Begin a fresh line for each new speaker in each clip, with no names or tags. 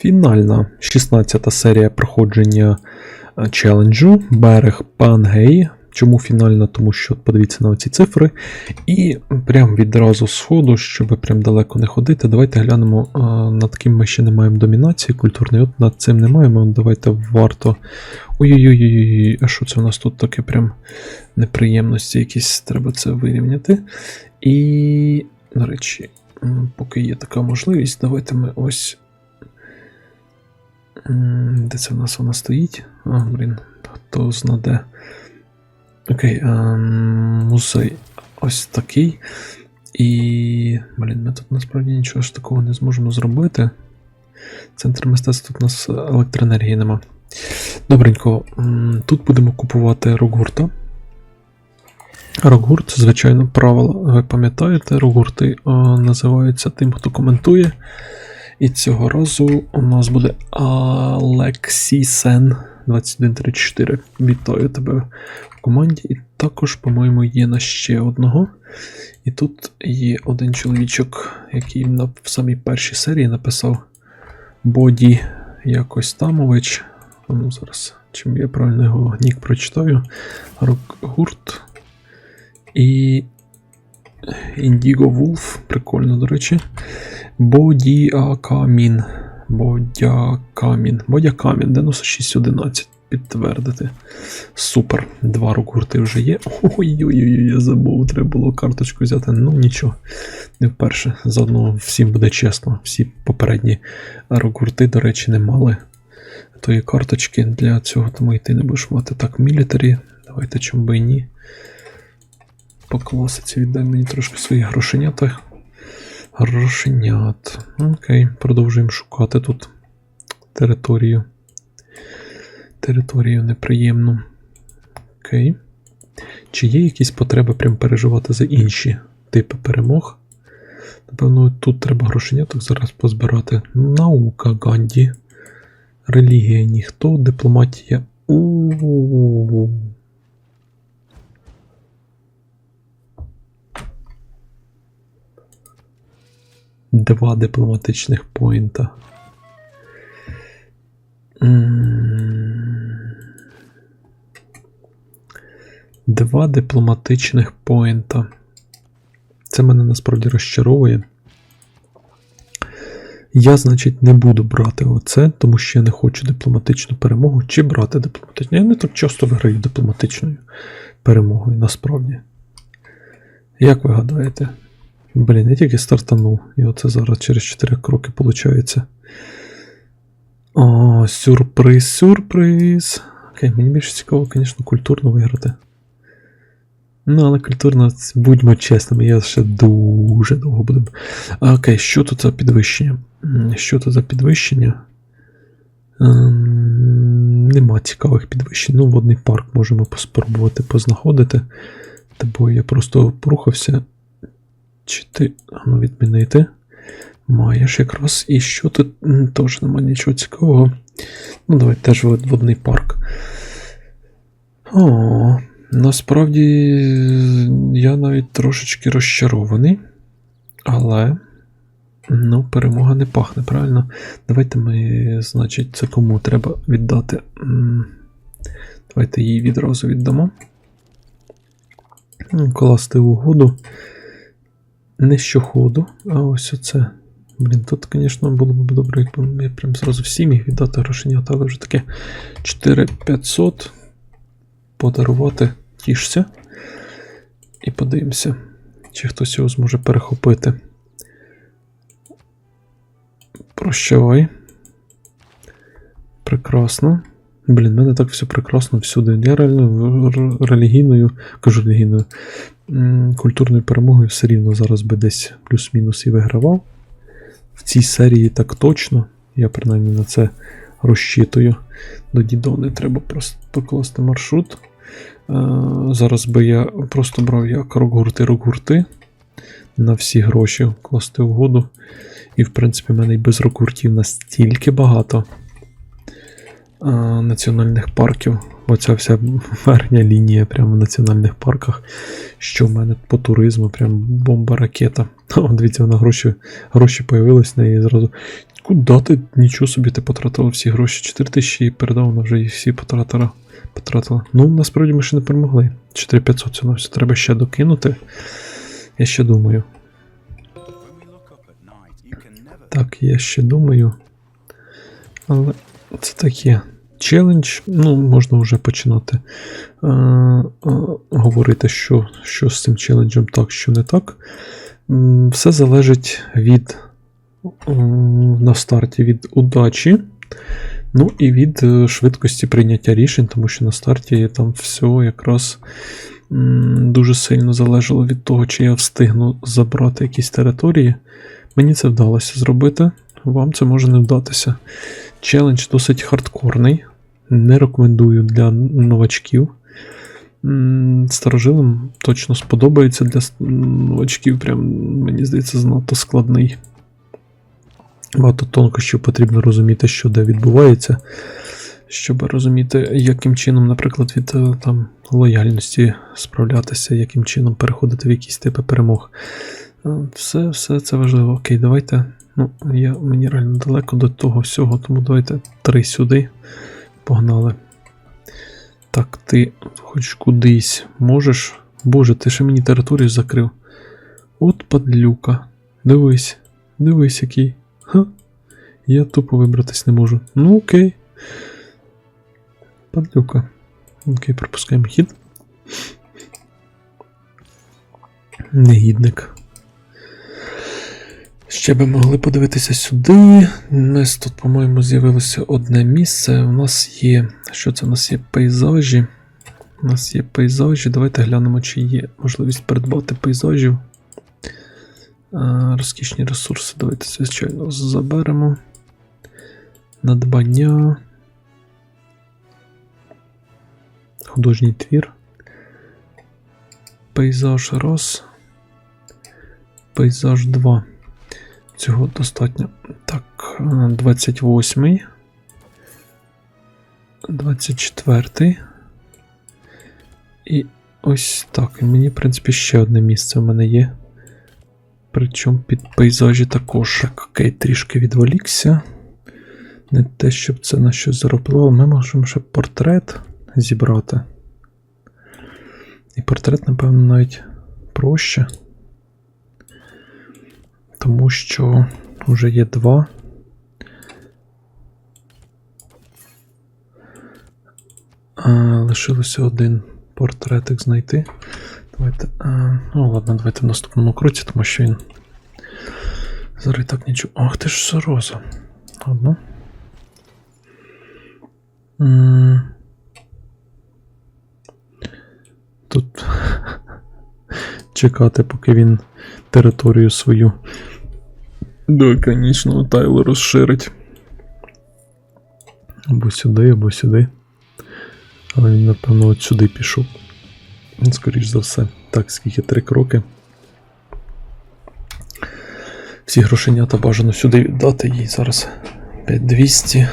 Фінальна 16 серія проходження е, челенджу Берег Пангей. Чому фінальна? Тому що подивіться на ці цифри. І прям відразу з ходу, щоб прям далеко не ходити, давайте глянемо. е, Над ким ми ще не маємо домінації культурної. От над цим не маємо. Давайте варто. Ой-ой-ой, а що це у нас тут таке прям неприємності якісь треба це вирівняти. І, до речі, поки є така можливість, давайте ми ось. Де це в нас вона стоїть? А, блін, хто знаде. Окей, ем, музей ось такий. І. Блін, ми тут насправді нічого ж такого не зможемо зробити. Центр мистецтва тут у нас електроенергії нема. Добренько, тут будемо купувати рок-гурта. Рок-гурт, звичайно, правила. Ви пам'ятаєте, рок-гурти е, називаються тим, хто коментує. І цього разу у нас буде Алексісен 2134. Вітаю тебе в команді. І також, по-моєму, є на ще одного. І тут є один чоловічок, який на, в самій першій серії написав Боді якось тамович. Ну, зараз, чим я правильно його нік прочитаю. Рок-гурт. І Індіго Вулф, прикольно, до речі. Бодіакамін. Бодякамін. Бодякамін, 9611. Підтвердити. Супер. Два рок-гурти вже є. Ой-ой-ой, я забув, треба було карточку взяти. Ну нічого. Не вперше. Заодно всім буде чесно. Всі попередні рок-гурти, до речі, не мали тої карточки для цього, тому і ти не будеш мати. Так, мілітарі. Давайте чому би і ні. По класиці віддай мені трошки свої грошенята. Грошенят. Окей, продовжуємо шукати тут територію. Територію неприємну. Окей. Чи є якісь потреби прям переживати за інші типи перемог? Напевно, тут треба грошеняток зараз позбирати. Наука Ганді. Релігія ніхто, дипломатія. У-у-у. Два дипломатичних поінта. Два дипломатичних поінта. Це мене насправді розчаровує. Я, значить, не буду брати оце, тому що я не хочу дипломатичну перемогу чи брати дипломатичну. Я не так часто виграю дипломатичною перемогою, насправді. Як ви гадаєте? Блін, я тільки стартанув, і оце зараз через 4 кроки виходить. О, сюрприз, сюрприз. Окей, мені більше цікаво, звісно, культурно виграти. Ну, але культурно, будьмо чесними, я ще дуже довго буду. Окей, що тут за підвищення? Що тут за підвищення? Ем, нема цікавих підвищень. Ну, водний парк можемо спробувати познаходити. Бо я просто порухався. Чи ти. Ну, відмінити. Маєш якраз. І що тут теж немає нічого цікавого. Ну, давай теж вод- водний парк. О, насправді я навіть трошечки розчарований. Але. Ну, перемога не пахне, правильно? Давайте ми, значить, це кому треба віддати. Давайте їй відразу віддамо. Класти угоду. Не щоходу, а ось оце. Блін, тут, звісно, було б добре, якби я прям зразу всім їх віддати грошенята, але вже таке 4500 подарувати тішся. І подивимося, чи хтось його зможе перехопити. Прощавай. Прекрасно. Блін, в мене так все прекрасно всюди. Я реально релігійною, кажу релігійною, культурною перемогою все рівно зараз би десь плюс-мінус і вигравав. В цій серії так точно. Я принаймні на це розчитую. До Дідони треба просто покласти маршрут. Е, зараз би я просто брав як рок-гурти, рок-гурти на всі гроші, класти угоду. І, в принципі, в мене і без рок-гуртів настільки багато е, національних парків. Оця вся верхня лінія прямо в національних парках. Що в мене по туризму, прям бомба ракета. О, дивіться, вона гроші, гроші появились на неї зразу. Куда ти? Нічого собі ти потратила всі гроші. 4 тисячі і передав, вона вже їх всі потратила. потратила. Ну, насправді ми ще не перемогли. 4500 це все треба ще докинути. Я ще думаю. Так, я ще думаю. Але це таке. Челендж, ну, можна вже починати е, е, говорити, що, що з цим челенджем так, що не так. Все залежить від е, на старті від удачі. Ну і від е, швидкості прийняття рішень, тому що на старті там все якраз дуже сильно залежало від того, чи я встигну забрати якісь території. Мені це вдалося зробити, вам це може не вдатися. Челендж досить хардкорний. Не рекомендую для новачків. М, Старожилам точно сподобається для новачків, прям, мені здається, занадто складний. Багато тонкощів потрібно розуміти, що де відбувається, щоб розуміти, яким чином, наприклад, від е, там, лояльності справлятися, яким чином переходити в якісь типи перемог. Е, Все, все це важливо. Окей, давайте. Ну, я, мені реально далеко до того всього, тому давайте три сюди. Погнали. Так, ти хоч кудись можеш. Боже, ти ще мені територію закрив. От падлюка. Дивись, дивись, який. Ха. Я тупо вибратись не можу. Ну окей. Падлюка. Окей, пропускаємо хід. Негідник. Ще би могли подивитися сюди. У нас тут, по-моєму, з'явилося одне місце. У нас є. Що це? У нас є пейзажі. У нас є пейзажі. Давайте глянемо, чи є можливість придбати пейзажів. Розкішні ресурси. Давайте, звичайно, заберемо. Надбання. Художній твір. Пейзаж раз. Пейзаж 2. Цього достатньо. Так, е, 28. 24. І ось так. І мені, в принципі, ще одне місце в мене є. Причому під пейзажі також. Так, окей, трішки відволікся. Не те, щоб це на щось заробило. Ми можемо ще портрет зібрати. І портрет, напевно, навіть проще. Тому що вже є два. А, лишилося один портретик знайти. Давайте. А, ну ладно, давайте в наступному кроці, тому що він. Зараз так нічого. Ах ти ж сороза. Ладно. Тут чекати, поки він територію свою до конічного тайлу розширить. Або сюди, або сюди. Але він, напевно, от сюди пішов. Скоріш за все. Так, скільки три кроки. Всі грошенята бажано сюди віддати їй зараз 5200.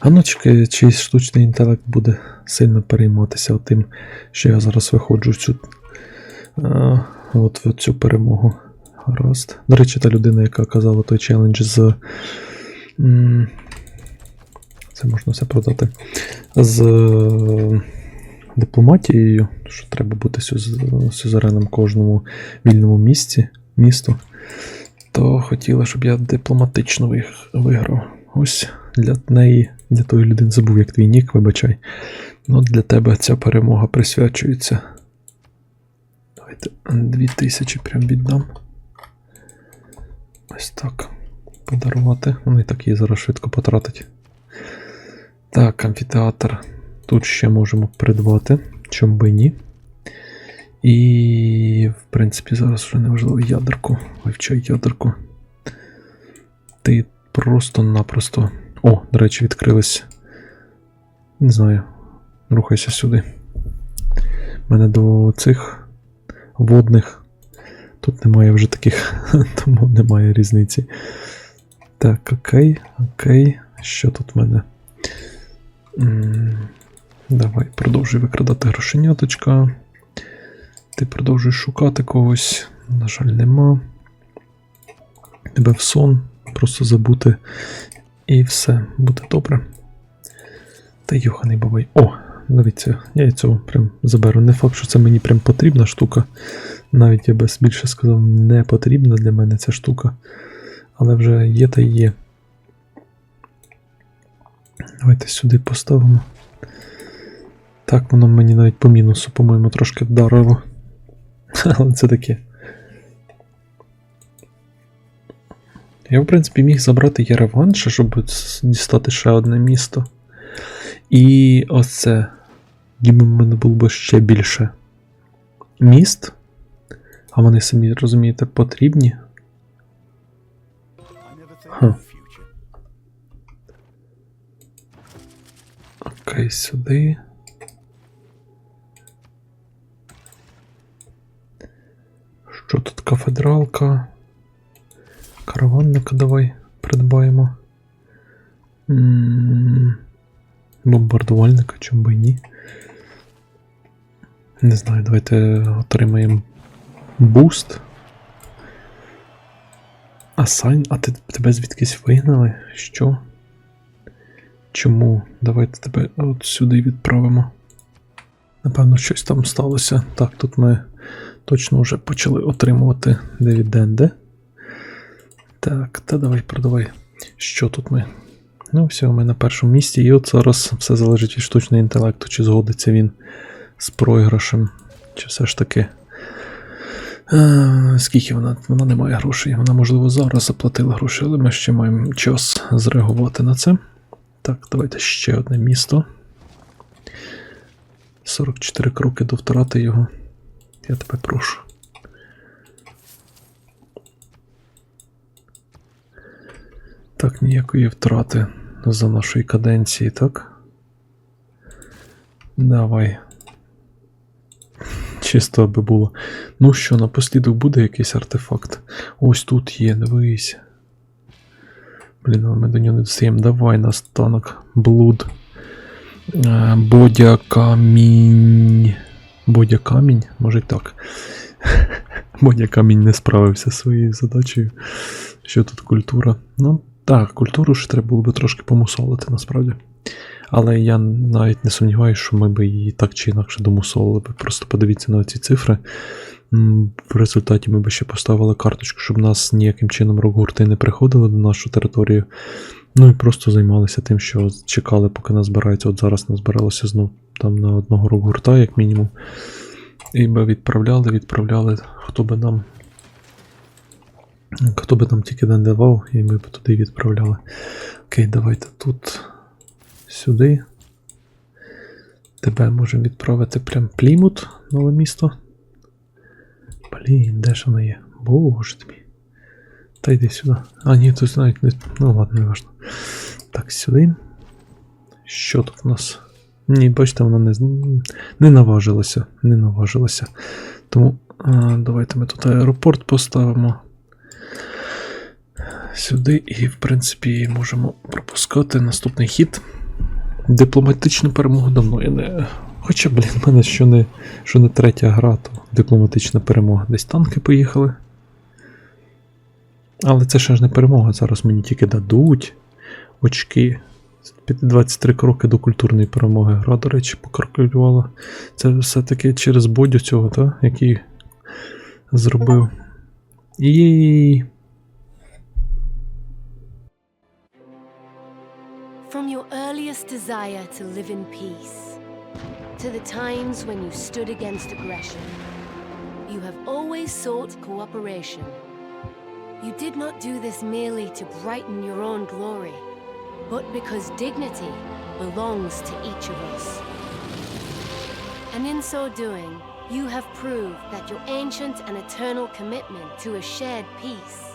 А ну чекай, чийсь штучний інтелект буде сильно перейматися тим, що я зараз виходжу в цю, а, от в цю перемогу. Гаразд. До речі, та людина, яка казала той челендж з. Це можна все продати. З е, дипломатією, що треба бути сюз- сюзереном кожному вільному місці, місту, то хотіла, щоб я дипломатично виграв. Ось для неї, для тої людини забув, як твій нік, вибачай. Ну, для тебе ця перемога присвячується. Давайте 2000 прям віддам. Ось так. Подарувати. Вони так її зараз швидко потратить. Так, амфітеатр. Тут ще можемо придбати. Чом би ні. І, в принципі, зараз вже неважливо ядерку. Вивчай ядерку. Ти просто-напросто. О, до речі, відкрились. Не знаю. Рухайся сюди. У мене до цих водних. Тут немає вже таких, тому немає різниці. Так, окей, окей. Що тут в мене? Давай, продовжуй викрадати грошеняточка. Ти продовжуєш шукати когось. На жаль, нема. Тебе в сон. просто забути і все, буде добре. Та йоханий бабай. О, дивіться, я і цього прям заберу. Не факт, що це мені прям потрібна штука. Навіть я би більше сказав, не потрібна для мене ця штука. Але вже є та є. Давайте сюди поставимо. Так, воно мені навіть по мінусу, по-моєму, трошки вдарило. Але це таке. Я, в принципі, міг забрати Єреван, щоб дістати ще одне місто. І оце. Ніби в мене було б ще більше міст. А вони самі, розумієте, потрібні. Huh. Окей, сюди. Що тут кафедралка? Караванника давай придбаємо. М, Бомбардувальника, чому би ні. Не знаю, давайте отримаємо буст. Асайн, а ти тебе звідкись вигнали? Що? Чому? Давайте тебе от сюди відправимо. Напевно, щось там сталося. Так, тут ми точно вже почали отримувати дивіденди. Так, та давай продавай. Що тут ми? Ну, все, ми на першому місці, і от зараз все залежить від штучного інтелекту, чи згодиться він з програшем, чи все ж таки. Е, скільки вона? Вона не має грошей. Вона, можливо, зараз заплатила гроші, але ми ще маємо час зреагувати на це. Так, давайте ще одне місто. 44 кроки до втрати його. Я тебе прошу. Так, ніякої втрати за нашої каденції, так? Давай. Чисто аби було. Ну що, напослідок буде якийсь артефакт. Ось тут є, дивись. Блін, але ми до нього не достаємо. Давай настанок. Блуд. Е, Бодя камінь. Бодя камінь? Може так. Бодя камінь не справився зі своєю задачею. Що тут культура? Ну, так, культуру ще треба було би трошки помусолити, насправді. Але я навіть не сумніваюся, що ми би її так чи інакше домусолили би. Просто подивіться на ці цифри. В результаті ми би ще поставили карточку, щоб нас ніяким чином рок-гурти не приходили на нашу територію. Ну і просто займалися тим, що чекали, поки назбирається. От зараз назбиралося знов там на одного рок-гурта, як мінімум. І би відправляли, відправляли, хто би нам. Хто би нам тільки не давав, і ми б туди відправляли. Окей, давайте тут сюди. Тебе можемо відправити прям Плімут, нове місто. Блін, де ж воно є? Боже тобі. Та йди сюди. А, ні, тут навіть не. Ну ладно, не важно. Так, сюди. Що тут у нас? Ні, бачите, вона не, не наважилася. Не наважилася. Тому а, давайте ми тут аеропорт поставимо. Сюди і, в принципі, можемо пропускати наступний хід. Дипломатичну перемогу давно я не. Хоча, блін, в мене що не, що не третя гра, то дипломатична перемога. Десь танки поїхали. Але це ще ж не перемога. Зараз мені тільки дадуть очки. Під 23 кроки до культурної перемоги. Гра, до речі, покалькулювала. Це все-таки через бодю цього, та, який зробив. І.
From your earliest desire to live in peace, to the times when you stood against aggression, you have always sought cooperation. You did not do this merely to brighten your own glory, but because dignity belongs to each of us. And in so doing, you have proved that your ancient and eternal commitment to a shared peace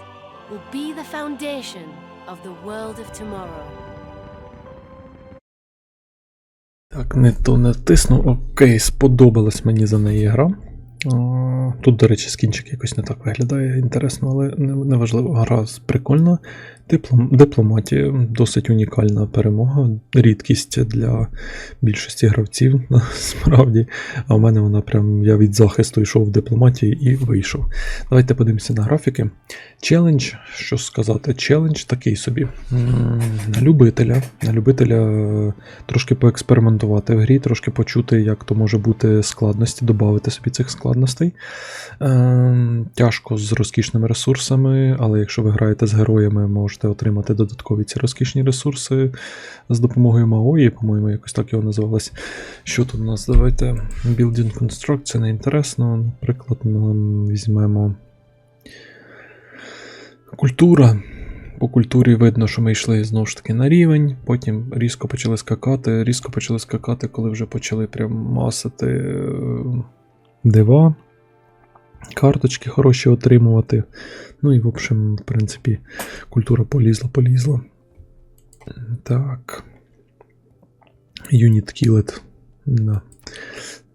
will be the foundation of the world of tomorrow.
Так, не то натиснув. Окей, сподобалась мені за неї гра. Тут, до речі, скінчик якось не так виглядає інтересно, але неважливо. Гра прикольна. Диплом, дипломатія досить унікальна перемога, рідкість для більшості гравців, насправді. А в мене вона прям я від захисту йшов в дипломатії і вийшов. Давайте подивимося на графіки. Челендж, що сказати, челендж такий собі. На любителя, на любителя трошки поекспериментувати в грі, трошки почути, як то може бути складності, додати собі цих складностей. Ем, тяжко з розкішними ресурсами, але якщо ви граєте з героями, можете отримати додаткові ці розкішні ресурси з допомогою Маої, по-моєму, якось так його називалось. Що тут у нас? Давайте Building Construct, це не інтересно. Наприклад, нам візьмемо культура. По культурі видно, що ми йшли знову ж таки на рівень, потім різко почали скакати, різко почали скакати, коли вже почали прям масити е, дива, карточки хороші отримувати. Ну і, в общем, в принципі, культура полізла, полізла. Так. Юніт Кілет. Да.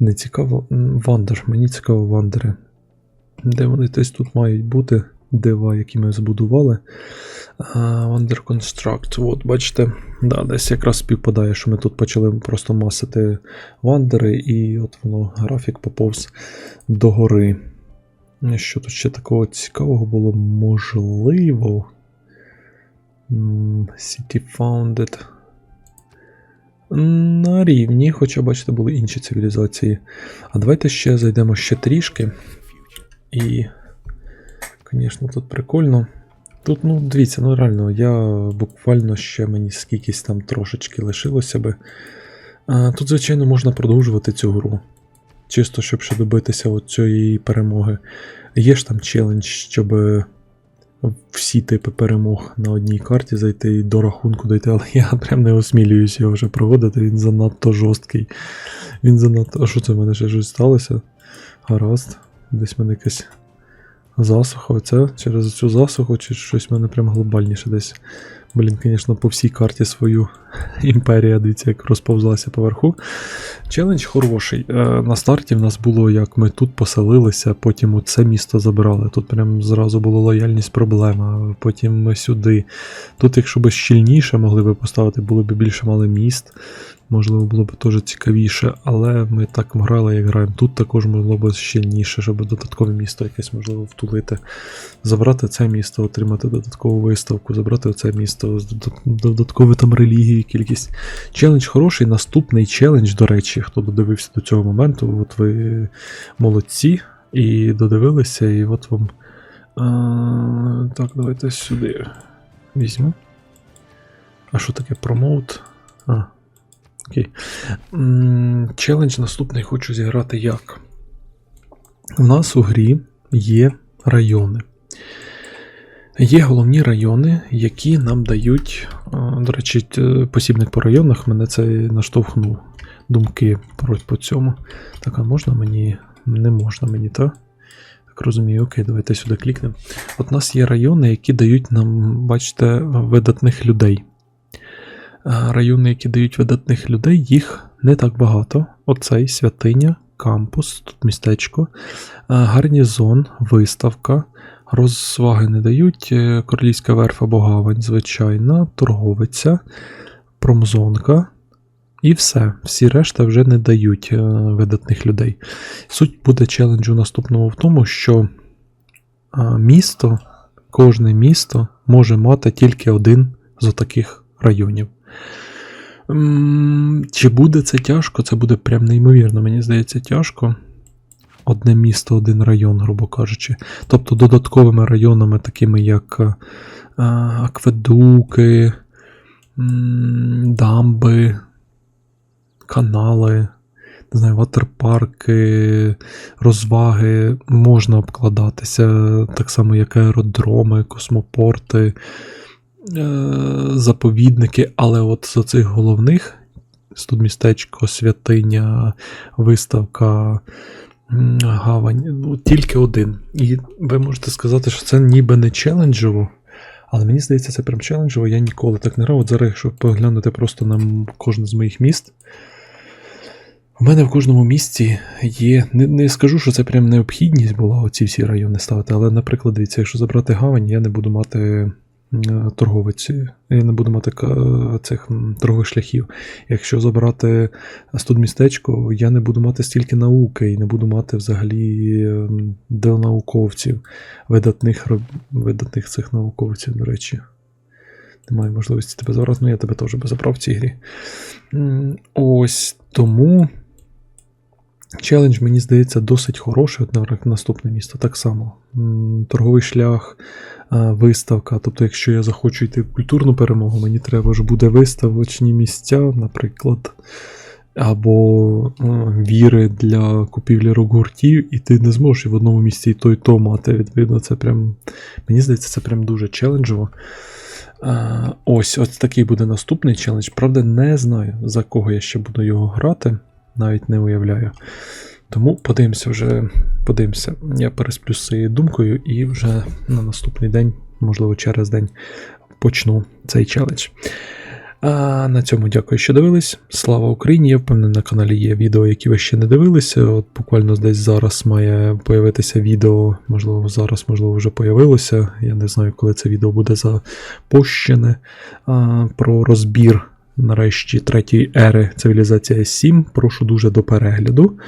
Не цікаво. Вандер. Мені цікаво вандери. Де вони десь тут мають бути? Дива, які ми збудували. А, Wonder Construct. От, бачите, да, десь якраз співпадає, що ми тут почали просто масити вандери, і от воно графік поповз догори. Що тут ще такого цікавого було? Можливо. City Founded. На рівні, хоча, бачите, були інші цивілізації. А давайте ще зайдемо ще трішки. І, звісно, тут прикольно. Тут, ну, дивіться, ну реально, я буквально ще мені скількись там трошечки лишилося би. А, тут, звичайно, можна продовжувати цю гру. Чисто, щоб ще добитися цієї перемоги. Є ж там челендж, щоб всі типи перемог на одній карті зайти і до рахунку дойти, але я прям не осмілююсь його вже проводити, він занадто жорсткий. Він занадто. А що це в мене ще щось сталося? Гаразд. Десь в мене якась засуха. Оце через цю засуху, чи щось в мене прям глобальніше десь. Блін, звісно, по всій карті свою імперія, дивіться, як розповзлася поверху. Челендж хороший. Е, На старті в нас було, як ми тут поселилися, потім у це місто забрали. Тут прям зразу була лояльність проблема, потім ми сюди. Тут, якщо б щільніше могли би поставити, було б більше мали міст. Можливо, було б теж цікавіше, але ми так грали, як граємо. Тут також могло б щільніше, щоб додаткове місто якесь можливо втулити. Забрати це місто, отримати додаткову виставку, забрати оце місто, додат- додаткову там релігію, кількість. Челендж хороший. Наступний челендж, до речі, хто додивився до цього моменту, от ви молодці і додивилися, і от вам. А, так, давайте сюди візьму. А що таке промоут? А, окей. Челендж наступний хочу зіграти як. У нас у грі є райони. Є головні райони, які нам дають. До речі, посібник по районах мене це наштовхнув думки по цьому. Так, а можна мені? Не можна мені, так? Так розумію, окей, давайте сюди клікнемо. От у нас є райони, які дають нам, бачите, видатних людей. А, Райони, які дають видатних людей, їх не так багато. Оцей святиня, кампус, тут містечко, гарнізон, виставка. Розваги не дають. е, Королівська верф або гавань, звичайна, торговиця, промзонка. І все. Всі решта вже не дають е, видатних людей. Суть буде челенджу наступного в тому, що місто, кожне місто може мати тільки один з отаких районів. Чи буде це тяжко? Це буде прям неймовірно, мені здається, тяжко. Одне місто, один район, грубо кажучи. Тобто додатковими районами, такими як е, акведуки, дамби, канали, не знаю, ватерпарки, розваги можна обкладатися, так само як аеродроми, космопорти, е, заповідники, але от з оцих головних тут містечко, святиня, виставка. Гавань, ну, тільки один. І ви можете сказати, що це ніби не челенджово, але мені здається, це прям челенджово. Я ніколи так не грав. Зараз, якщо поглянути просто на кожне з моїх міст, У мене в кожному місті є. Не, не скажу, що це прям необхідність була оці всі райони ставити, але, наприклад, дивіться, якщо забрати гавань, я не буду мати торговиці, я не буду мати цих торгових шляхів. Якщо забрати студмістечко, я не буду мати стільки науки і не буду мати взагалі до науковців, видатних, видатних цих науковців, до речі. Немає можливості тебе забрати, ну я тебе теж би забрав в цій грі. Ось тому. Челендж, мені здається, досить хороший. От, наступне місто так само. Торговий шлях, виставка. Тобто, якщо я захочу йти в культурну перемогу, мені треба ж буде виставочні місця, наприклад, або віри для купівлі рок-гуртів, і ти не зможеш в одному місці і то, і то мати. Відповідно, це прям. Мені здається, це прям дуже челенджово. Ось, ось такий буде наступний челендж. Правда, не знаю, за кого я ще буду його грати, навіть не уявляю. Тому подивимося вже, подивимося. Я пересплю з цією думкою і вже на наступний день, можливо, через день, почну цей челендж. А на цьому дякую, що дивились. Слава Україні! Я впевнений, на каналі є відео, які ви ще не дивилися. От буквально десь зараз має появитися відео, можливо, зараз, можливо, вже появилося. Я не знаю, коли це відео буде запущене. А, про розбір. Нарешті третьої ери цивілізація 7. Прошу дуже до перегляду.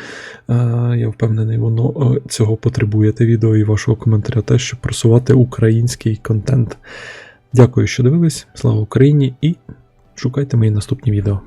Е, Я впевнений, воно е, цього потребує те відео і вашого коментаря теж, щоб просувати український контент. Дякую, що дивились. Слава Україні і шукайте мої наступні відео.